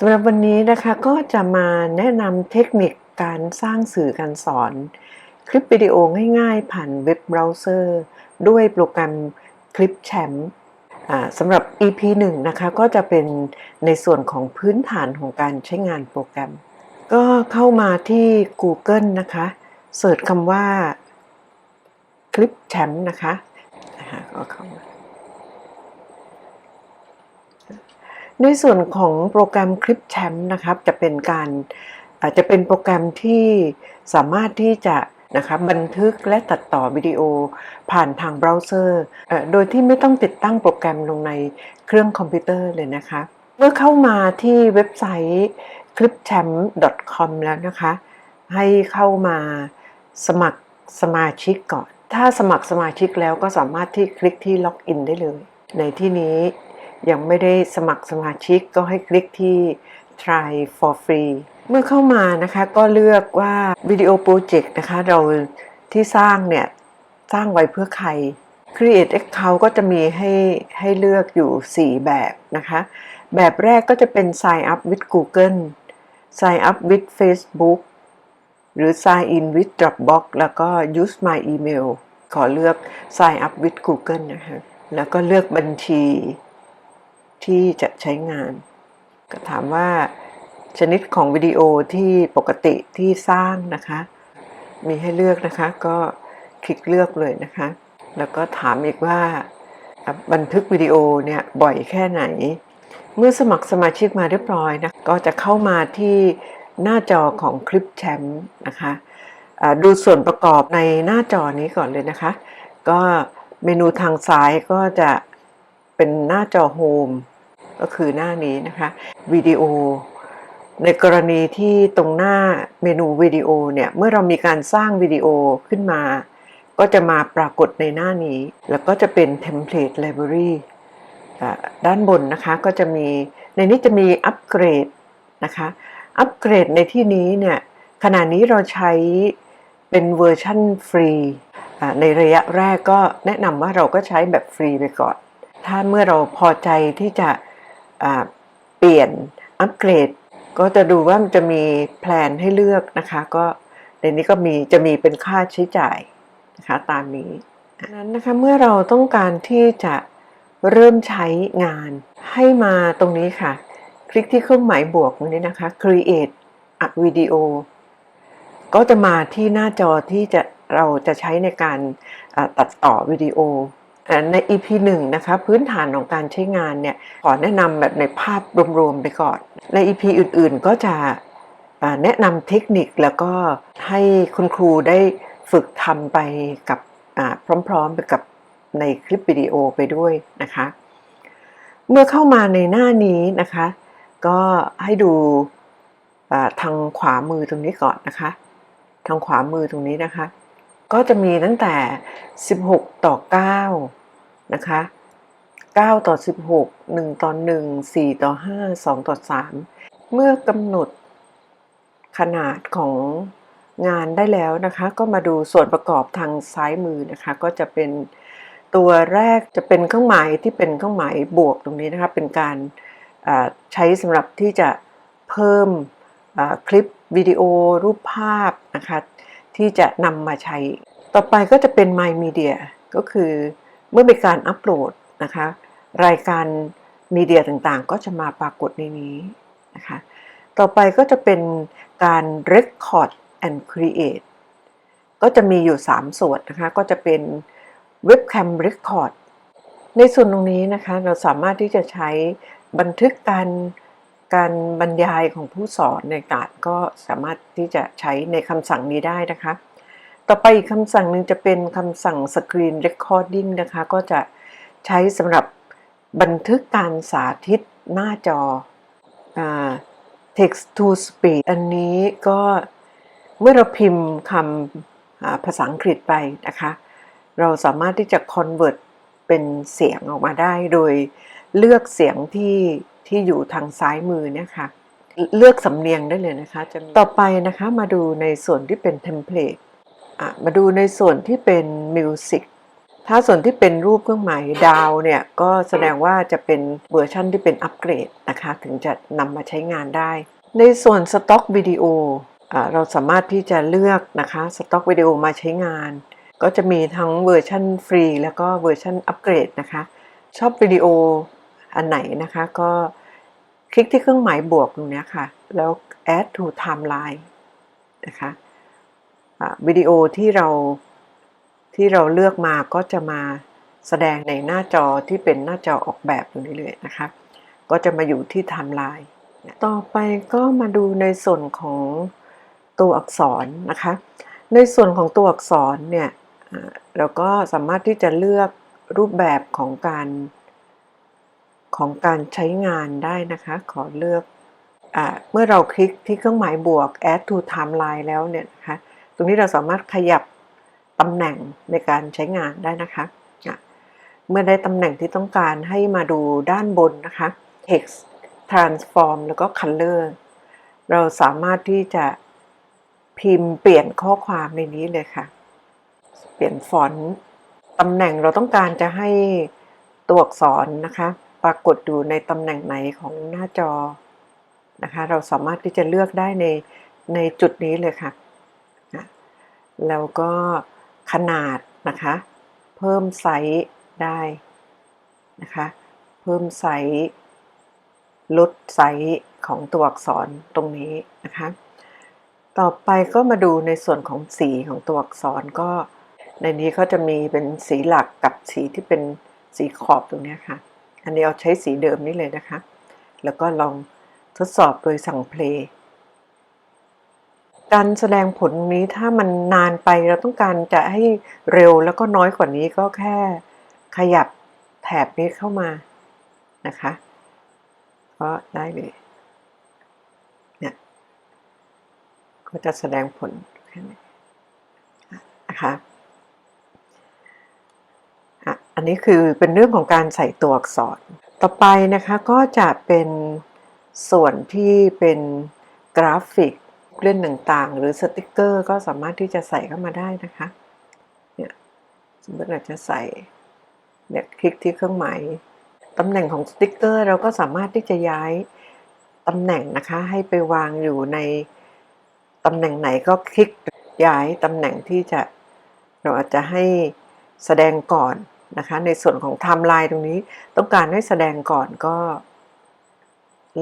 สำหรับวันนี้นะคะก็จะมาแนะนำเทคนิคการสร้างสื่อการสอน คลิปวิดีโอง่ายๆ ผ่านเว็บเบราว์เซอร์ ด้วยโปรแกรมคลิปแชมป์สำหรับ EP 1 นะคะ ก็จะเป็นในส่วนของพื้นฐานของการใช้งานโปรแกรม ก็เข้ามาที่ Google นะคะเสิร์ชคำว่าคลิปแชมป์นะคะนะคะก็เข้ามา ในส่วนของโปรแกรมคลิปแชมป์นะครับจะเป็นการอาจจะเป็นโปรแกรมที่สามารถที่จะนะครับบันทึกและตัดต่อวิดีโอผ่านทางเบราว์เซอร์โดยที่ไม่ต้องติดตั้งโปรแกรมลงในเครื่องคอมพิวเตอร์เลยนะคะ เมื่อเข้ามาที่เว็บไซต์ clipchamp.com แล้วนะคะ ให้เข้ามาสมัครสมาชิกก่อน ถ้าสมัครสมาชิกแล้วก็สามารถที่คลิกที่ล็อกอินได้เลย ในที่นี้ ยังไม่ได้สมัครสมาชิกก็ให้คลิกที่ try for free เมื่อเข้ามานะคะก็เลือกว่าวิดีโอโปรเจกต์นะคะเราที่สร้างเนี่ย สร้างไว้เพื่อใคร Create Account ก็จะมีให้ให้เลือกอยู่ 4 แบบนะคะ แบบแรกก็จะเป็น Sign up with Google Sign up with Facebook หรือ Sign in with Dropbox แล้วก็ Use my email ขอเลือก Sign up with Google นะคะแล้วก็เลือกบัญชี ที่จะใช้งาน ก็ถามว่าชนิดของวิดีโอที่ปกติที่สร้างนะคะ มีให้เลือกนะคะ ก็คลิกเลือกเลยนะคะ แล้วก็ถามอีกว่าบันทึกวิดีโอเนี่ยบ่อยแค่ไหน เมื่อสมัครสมาชิกมาเรียบร้อยนะก็จะเข้ามาที่หน้าจอของคลิปแชมป์นะคะดูส่วนประกอบในหน้าจอนี้ก่อนเลยนะคะ ก็เมนูทางซ้ายก็จะ เป็นหน้าจอโฮมก็คือหน้านี้นะคะวิดีโอ ในกรณีที่ตรงหน้าเมนูวิดีโอเนี่ยเมื่อเรามีการสร้างวิดีโอขึ้นมา ก็จะมาปรากฏในหน้านี้ แล้วก็จะเป็น template library อ่าด้านบนนะคะก็จะมีในนี้จะมีอัปเกรดนะคะอัปเกรดในที่นี้เนี่ยขณะนี้เราใช้เป็นเวอร์ชันฟรีในระยะแรกก็แนะนำว่าเราก็ใช้แบบฟรีไปก่อน ถ้าเมื่อเราพอใจที่จะเปลี่ยนอัปเกรด ก็จะดูว่ามันจะมีแพลนให้เลือกนะคะ ก็ในนี้ก็มีจะมีเป็นค่าใช้จ่ายนะคะตามนี้ดังนั้นนะคะเมื่อเราต้องการที่จะเริ่มใช้งานให้มาตรงนี้ค่ะ คลิกที่เครื่องหมายบวกตรงนี้นะคะ create a video ก็จะมาที่หน้าจอที่จะเราจะใช้ในการตัดต่อวิดีโอ ใน EP 1นะคะพื้นฐานของการใช้งานเนี่ยขอแนะนำแบบในภาพรวมๆไปก่อน ใน EP อื่นๆก็จะแนะนำเทคนิคแล้วก็ให้คุณครูได้ฝึกทำไปกับพร้อมๆไปกับในคลิปวิดีโอไปด้วยนะคะ เมื่อเข้ามาในหน้านี้นะคะ ก็ให้ดูทางขวามือตรงนี้ก่อนนะคะ ทางขวามือตรงนี้นะคะ ก็จะมีตั้งแต่ 16 ต่อ 9 นะคะ 9 ต่อ 16 1 ต่อ 1 4 ต่อ 5 2 ต่อ 3 เมื่อกำหนดขนาดของงานได้แล้วนะคะ ก็มาดูส่วนประกอบทางซ้ายมือนะคะ ก็จะเป็นตัวแรกจะเป็นเครื่องหมายที่เป็นเครื่องหมายบวกตรงนี้นะคะ เป็นการใช้สำหรับที่จะเพิ่มคลิปวิดีโอรูปภาพนะคะ ที่จะนำมาใช้ ต่อไปก็จะเป็น My Media ก็คือเมื่อเป็นการอัปโหลดนะคะ รายการมีเดียต่างๆ ก็จะมาปรากฏในนี้นะคะ ต่อไปก็จะเป็นการ Record and Create ก็จะมีอยู่ 3 ส่วนนะคะ ก็จะเป็น Webcam Record ในส่วนตรงนี้นะคะ เราสามารถที่จะใช้บันทึกการ การบรรยายของผู้สอนในการก็สามารถที่จะใช้ในคำสั่งนี้ได้นะคะ ต่อไปอีกคำสั่งหนึ่งจะเป็นคำสั่ง Screen Recording นะคะ ก็จะใช้สำหรับบันทึกการสาธิตหน้าจออา text to speech อันนี้ก็เมื่อเราพิมพ์คำภาษาอังกฤษไปนะคะ เราสามารถที่จะ convert เป็นเสียงออกมาได้ โดยเลือกเสียงที่ ที่อยู่ทางซ้ายมือเนี่ยค่ะ เลือกสำเนียงได้เลยนะคะจะต่อไปนะคะมาดูในส่วนที่เป็นเทมเพลตมาดูในส่วนที่เป็นมิวสิกถ้าส่วนที่เป็นรูปเครื่องหมายดาวเนี่ย ก็แสดงว่าจะเป็นเวอร์ชันที่เป็นอัปเกรดนะคะ ถึงจะนำมาใช้งานได้ ในส่วนสต็อกวิดีโอเราสามารถที่จะเลือกนะคะสต็อกวิดีโอมาใช้งาน ก็จะมีทั้งเวอร์ชันฟรีแล้วก็เวอร์ชันอัปเกรดนะคะ ชอบวิดีโอ อันไหนนะคะก็คลิกที่เครื่องหมายบวกตรงนี้ค่ะ แล้ว add to timeline นะคะวิดีโอที่เราที่เราเลือกมาก็จะมาแสดงในหน้าจอที่เป็นหน้าจอออกแบบตรงนี้เลยนะคะ ก็จะมาอยู่ที่ไทม์ไลน์ต่อไปก็มาดูในส่วนของตัวอักษรนะคะ ในส่วนของตัวอักษรเนี่ยเราก็สามารถที่จะเลือกรูปแบบของการ ของการใช้งานได้นะคะ ขอเลือกอเมื่อเราคลิกที่เครื่องหมายบวก add to timeline แล้วเนี่ยนะคะ ตรงนี้เราสามารถขยับตำแหน่งในการใช้งานได้นะคะ เมื่อได้ตำแหน่งที่ต้องการให้มาดูด้านบนนะคะ text transform แล้วก็ color เราสามารถที่จะพิมพ์เปลี่ยนข้อความในนี้เลยค่ะ เปลี่ยนฟอนต์ตำแหน่งเราต้องการจะให้ตัวอักษรนะคะ ปรากฏอยู่ในตำแหน่งไหนของหน้าจอนะคะ เราสามารถที่จะเลือกได้ในในจุดนี้เลยค่ะนะแล้วก็ขนาดนะคะ เพิ่มไซส์ได้นะคะ เพิ่มไซส์ลดไซส์ของตัวอักษรตรงนี้นะคะ ต่อไปก็มาดูในส่วนของสีของตัวอักษรก็ ในนี้ก็จะมีเป็นสีหลักกับสีที่เป็นสีขอบตรงนี้ค่ะ อันนี้เอาใช้สีเดิมนี่เลยนะคะ แล้วก็ลองทดสอบโดยสั่งเพลย์การแสดงผลนี้ถ้ามันนานไปเราต้องการจะให้เร็วแล้วก็น้อยกว่านี้ก็แค่ขยับแถบนี้เข้ามานะคะก็ได้เลยเนี่ยก็จะแสดงผลแค่นี้นะคะ อันนี้คือเป็นเรื่องของการใส่ตัวอักษร ต่อไปนะคะก็จะเป็นส่วนที่เป็นกราฟิกเล่นต่างๆ หรือสติกเกอร์ก็สามารถที่จะใส่เข้ามาได้นะคะเนี่ยสมมติเราจะใส่เนี่ยคลิกที่เครื่องหมายตำแหน่งของสติกเกอร์เราก็สามารถที่จะย้ายตำแหน่งนะคะให้ไปวางอยู่ในตำแหน่งไหนก็คลิกย้ายตำแหน่งที่จะเราอาจจะให้แสดงก่อน นะคะ ในส่วนของไทม์ไลน์ตรงนี้ต้องการให้แสดงก่อนก็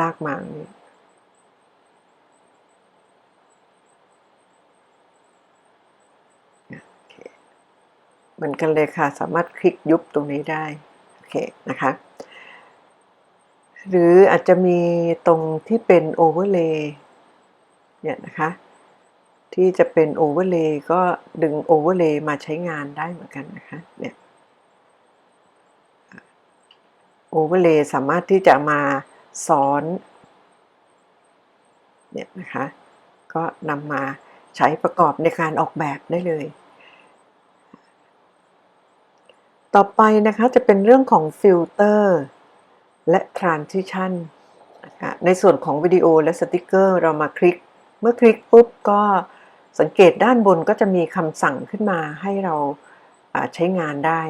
ลากมานี้เหมือนกันเลยค่ะ สามารถคลิกยุบตรงนี้ได้ โอเค นะคะ หรืออาจจะมีตรงที่เป็นโอเวอร์เลย์เนี่ยนะคะ ที่จะเป็นโอเวอร์เลย์ก็ดึงโอเวอร์เลย์มาใช้งานได้เหมือนกันนะคะ เนี่ย โอเวอร์เลย์สามารถที่จะมาซ้อนเนี่ยนะคะ ก็นำมาใช้ประกอบในการออกแบบได้เลย ต่อไปนะคะจะเป็นเรื่องของฟิลเตอร์และ Transition นะคะในส่วนของวิดีโอและสติกเกอร์เรามาคลิก เมื่อคลิกปุ๊บก็สังเกตด้านบนก็จะมีคำสั่งขึ้นมาให้เราใช้งานได้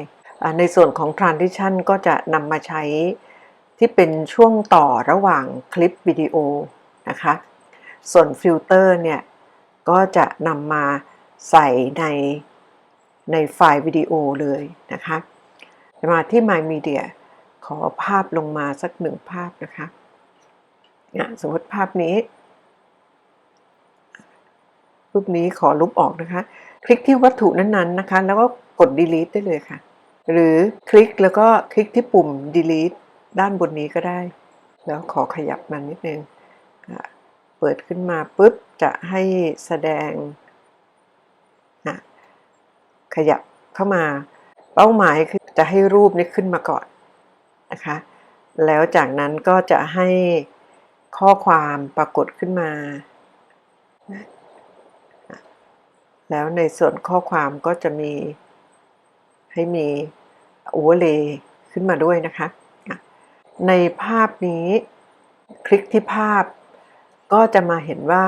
ในส่วนของ Transition ก็จะนำมาใช้ที่เป็นช่วงต่อระหว่างคลิปวิดีโอนะคะ ส่วนฟิลเตอร์เนี่ย ก็จะนำมาใส่ในในไฟล์วิดีโอเลยนะคะมาที่ My Media ขอภาพลงมาสักหนึ่งภาพนะคะนี่ยสมมติภาพนี้รูปนี้ขอลบออกนะคะ คลิกที่วัตถุนั้นๆนะคะ แล้วก็กด delete ได้เลยค่ะ หรือคลิกแล้วก็คลิกที่ปุ่ม delete ด้านบนนี้ก็ได้ แล้วขอขยับมันนิดนึงเปิดขึ้นมาปุ๊บจะให้แสดง ขยับเข้ามาเป้าหมายคือจะให้รูปนี้ขึ้นมาก่อนนะคะ แล้วจากนั้นก็จะให้ข้อความปรากฏขึ้นมา แล้วในส่วนข้อความก็จะมี ให้มี overlay ขึ้นมาด้วยนะคะ ในภาพนี้คลิกที่ภาพก็จะมาเห็นว่า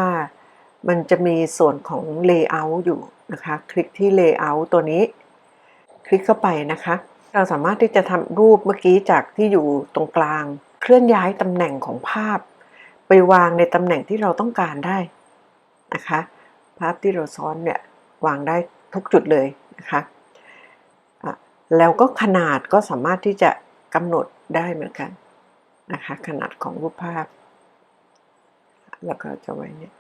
มันจะมีส่วนของ layout อยู่นะคะ คลิกที่ layout ตัวนี้ คลิกเข้าไปนะคะ เราสามารถที่จะทำรูปเมื่อกี้จากที่อยู่ตรงกลาง เคลื่อนย้ายตำแหน่งของภาพ ไปวางในตำแหน่งที่เราต้องการได้นะคะ ภาพที่เราซ้อนเนี่ยวางได้ทุกจุดเลยนะคะ แล้วก็ขนาดก็สามารถที่จะกำหนดได้เหมือนกันนะคะ ขนาดของรูปภาพ แล้วก็จะไว้เนี่ย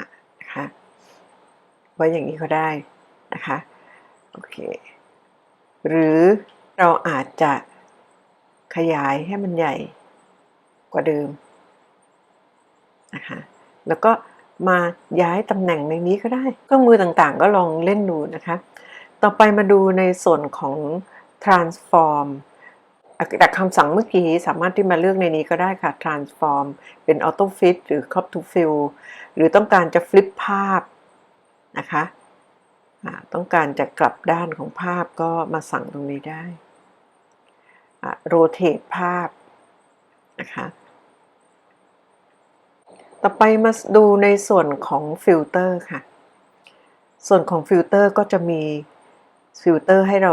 นะคะไว้อย่างนี้ก็ได้นะคะโอเคหรือเราอาจจะขยายให้มันใหญ่กว่าเดิมนะคะแล้วก็มาย้ายตำแหน่งในนี้ก็ได้เครื่องมือต่างๆ ก็ลองเล่นดูนะคะ ต่อไปมาดูในส่วนของ transform จากคำสั่งเมื่อกี้สามารถที่มาเลือกในนี้ก็ได้ค่ะ transform เป็น auto fit หรือ crop to fill หรือต้องการจะ flip ภาพนะคะต้องการจะกลับด้านของภาพก็มาสั่งตรงนี้ได้ rotate ภาพนะคะ ต่อไปมาดูในส่วนของฟิลเตอร์ค่ะ ส่วนของฟิลเตอร์ก็จะมี ฟิลเตอร์ให้เรา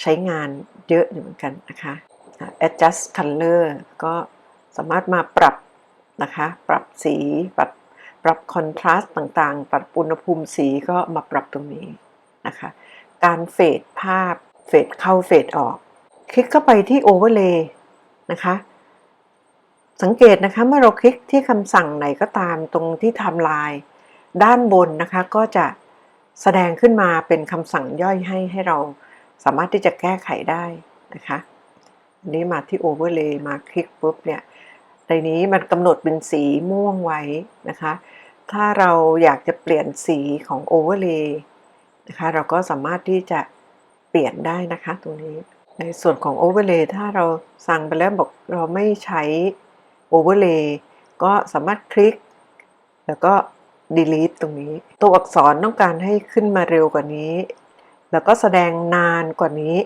ใช้งานเยอะอยู่เหมือนกันนะคะอะ adjust color ก็สามารถมาปรับนะคะ ปรับสี ปรับปรับคอนทราสต์ต่างๆ ปรับอุณหภูมิสีก็มาปรับตรงนี้นะคะ การเฟดภาพ เฟดเข้าเฟดออก คลิกเข้าไปที่ overlay นะคะ สังเกตนะคะ เมื่อเราคลิกที่คำสั่งไหนก็ตามตรงที่ไทม์ไลน์ด้านบนนะคะก็จะ แสดงขึ้นมาเป็นคำสั่งย่อยให้ให้เราสามารถที่จะแก้ไขได้นะคะอันนี้มาที่ Overlay มาคลิกปุ๊บเนี่ยในนี้มันกำหนดเป็นสีม่วงไว้นะคะ ถ้าเราอยากจะเปลี่ยนสีของ Overlay นะคะ เราก็สามารถที่จะเปลี่ยนได้นะคะตรงนี้ ในส่วนของ Overlay ถ้าเราสั่งไปแล้วบอกเราไม่ใช้ Overlay ก็สามารถคลิก แล้วก็ delete ตรงนี้ ตัวอักษรต้องการให้ขึ้นมาเร็วกว่านี้ แล้วก็แสดงนานกว่านี้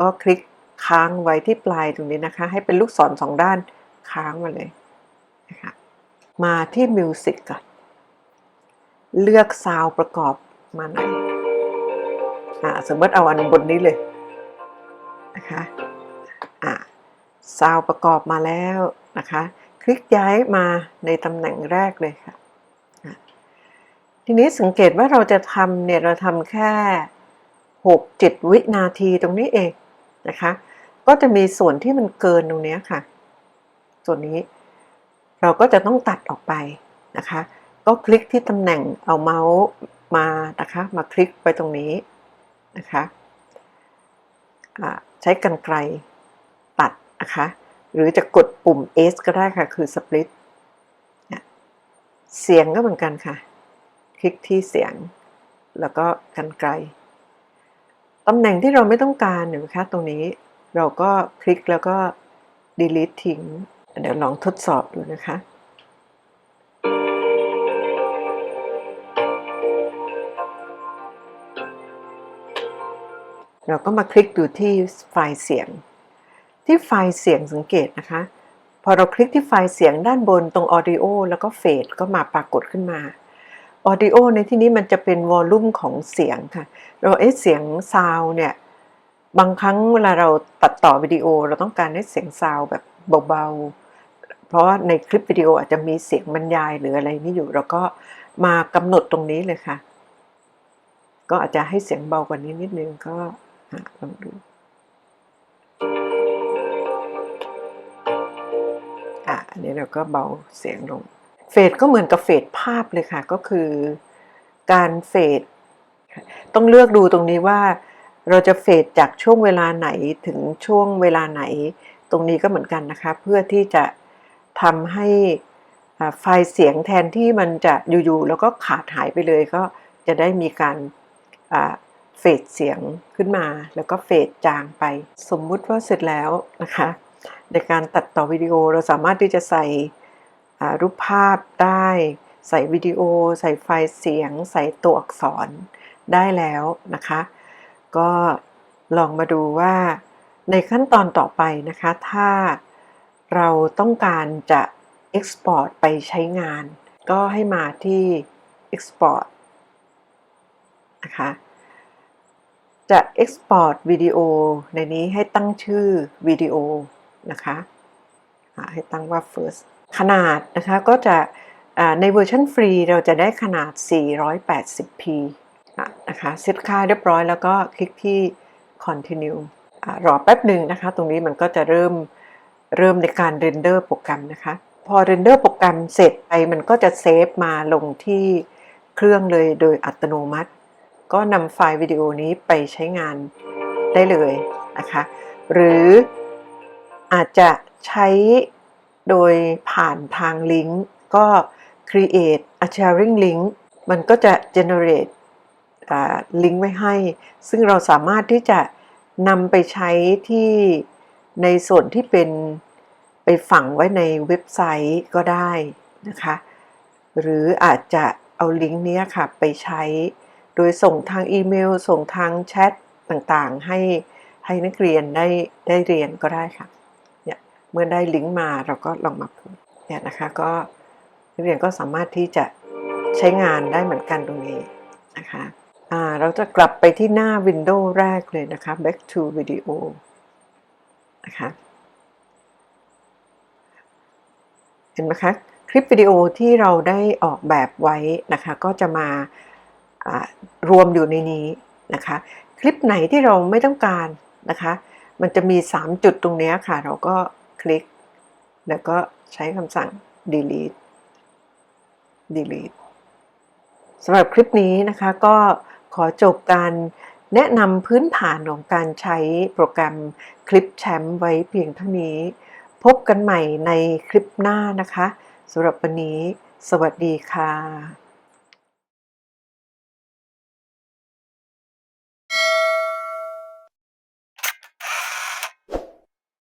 ก็คลิกค้างไว้ที่ปลายตรงนี้นะคะ ให้เป็นลูกศรสองด้านค้างมาเลยนะคะมาที่ Music ก่อนเลือกซาวประกอบมาไหนอ่าสมมติเอาอันบนนี้เลยนะคะอ่าซาวประกอบมาแล้วนะคะ คลิกย้ายมาในตำแหน่งแรกเลยค่ะ ทีนี้สังเกตว่าเราจะทำเนี่ยเราทำแค่6-7วินาทีตรงนี้เองนะคะ ก็จะมีส่วนที่มันเกินตรงนี้ค่ะ ส่วนนี้เราก็จะต้องตัดออกไปนะคะ ก็คลิกที่ตำแหน่งเอาเมาส์มานะคะ มาคลิกไปตรงนี้นะคะใช้กรรไกรตัดนะคะ หรือจะกดปุ่ม S ก็ได้ค่ะ คือ split เสียงก็เหมือนกันค่ะ ลิกที่เสียง แล้วก็กันไกลตำแหน่งที่เราไม่ต้องการเห็นไหมคะตรงนี้เราก็คลิกแล้วก็ delete ทิ้ง เดี๋ยวลองทดสอบดูนะคะ เราก็มาคลิกดูที่ไฟล์เสียง ที่ไฟล์เสียงสังเกตนะคะ พอเราคลิกที่ไฟล์เสียงด้านบนตรง Audio แล้วก็เฟดก็มาปรากฏขึ้นมา Audio ในที่นี้มันจะเป็นวอลลุ่มของเสียงค่ะเราเอ๊ะเสียงซาวเนี่ยบางครั้งเวลาเราตัดต่อวิดีโอเราต้องการให้เสียงซาวแบบเบาๆ เพราะว่าในคลิปวิดีโออาจจะมีเสียงบรรยายหรืออะไรนี่อยู่ เราก็มากำหนดตรงนี้เลยค่ะ ก็อาจจะให้เสียงเบากว่านี้นิดนึงก็ลองดูอะอันนี้เราก็เบาเสียงลง เฟดก็เหมือนกับเฟดภาพเลยค่ะ ก็คือการเฟดต้องเลือกดูตรงนี้ว่า เราจะเฟดจากช่วงเวลาไหนถึงช่วงเวลาไหน ตรงนี้ก็เหมือนกันนะคะ เพื่อที่จะทำให้ไฟล์เสียงแทนที่มันจะอยู่ๆแล้วก็ขาดหายไปเลยก็จะได้มีการเฟดเสียงขึ้นมา แล้วก็เฟดจางไป สมมุติว่าเสร็จแล้วนะคะ ในการตัดต่อวิดีโอเราสามารถที่จะใส่ รูปภาพได้ ใส่วิดีโอ ใส่ไฟล์เสียง ใส่ตัวอักษรได้แล้วนะคะ ก็ลองมาดูว่าในขั้นตอนต่อไปนะคะ ถ้าเราต้องการจะ Export ไปใช้งาน ก็ให้มาที่ Export นะคะ จะ export วิดีโอในนี้ให้ตั้งชื่อวิดีโอนะคะ ให้ตั้งว่า first ขนาดนะคะก็จะในเวอร์ชันฟรีเราจะได้ขนาด 480p นะคะเซตค่าเรียบร้อยแล้วก็คลิกที่ continue อรอแป๊บหนึ่งนะคะ ตรงนี้มันก็จะเริ่มเริ่มในการเรนเดอร์โปรแกรมนะคะ พอเรนเดอร์โปรแกรมเสร็จไปมันก็จะเซฟมาลงที่เครื่องเลยโดยอัตโนมัติ ก็นำไฟล์วิดีโอนี้ไปใช้งานได้เลยนะคะ หรืออาจจะใช้ โดยผ่านทางลิงก์ก็ create a sharing link มันก็จะ generate ลิงก์ไว้ให้ ซึ่งเราสามารถที่จะนำไปใช้ที่ในส่วนที่เป็นไปฝังไว้ในเว็บไซต์ก็ได้นะคะ หรืออาจจะเอาลิงก์นี้ค่ะไปใช้ โดยส่งทางอีเมล ส่งทางแชทต่างๆ ให้ให้นักเรียนได้ได้เรียนก็ได้ค่ะ เมื่อได้ลิงก์มาเราก็ลองมาพูดเนี่ยนะคะก็นักเรียนก็สามารถที่จะใช้งานได้เหมือนกันตรงนี้นะคะเราจะกลับไปที่หน้า Windows แรกเลยนะคะ back to video นะคะเห็นไหมคะ คลิปวิดีโอที่เราได้ออกแบบไว้นะคะ ก็จะมารวมอยู่ในนี้นะคะ คลิปไหนที่เราไม่ต้องการนะคะ มันจะมี 3 จุดตรงนี้ค่ะ เราก็ คลิก แล้วก็ใช้คำสั่ง delete delete สำหรับคลิปนี้นะคะก็ขอจบการแนะนำพื้นฐานของการใช้โปรแกรมคลิปแชมป์ไว้เพียงเท่านี้ พบกันใหม่ในคลิปหน้านะคะสำหรับวันนี้ สวัสดีค่ะ